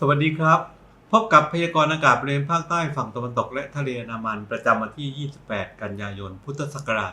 สวัสดีครับ พบกับพยากรณ์อากาศบริเวณภาคใต้ฝั่งตะวันตกและทะเลอันดามันประจำวันที่ 28 กันยายน พุทธศักราช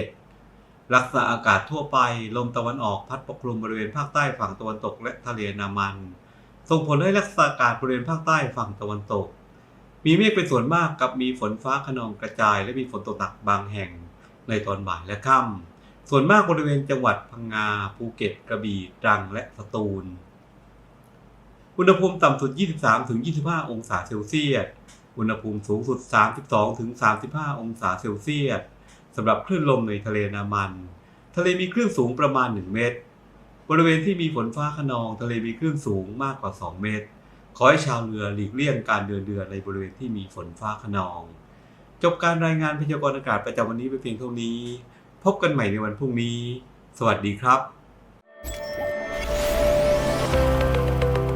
2567 ลักษณะอากาศทั่วไป ลมตะวันออกพัดปกคลุมบริเวณภาคใต้ฝั่งตะวันตกและทะเลอันดามัน ส่งผลให้ลักษณะอากาศบริเวณภาคใต้ฝั่งตะวันตก มีเมฆเป็นส่วนมากกับมีฝนฟ้าขนองกระจาย และมีฝนตกหนักบางแห่งในตอนบ่ายและค่ำส่วนมากบริเวณจังหวัดพังงาภูเก็ตกระบี่ตรังและสตูล อุณหภูมิต่ำสุด 23-25 องศาเซลเซียส อุณหภูมิสูงสุด 32-35 องศาเซลเซียสสำหรับคลื่นลมในทะเลนดามัน ทะเลมีคลื่นสูงประมาณ 1 เมตร บริเวณที่มีฝนฟ้าขนอง ทะเลมีคลื่นสูงมากกว่า 2 เมตร ขอให้ชาวเรือหลีกเลี่ยงการเดินเรือในบริเวณที่มีฝนฟ้าขนอง จบการรายงานพยากรณ์อากาศประจำวันนี้ไปเพียงเท่านี้ พบกันใหม่ในวันพรุ่งนี้ สวัสดีครับ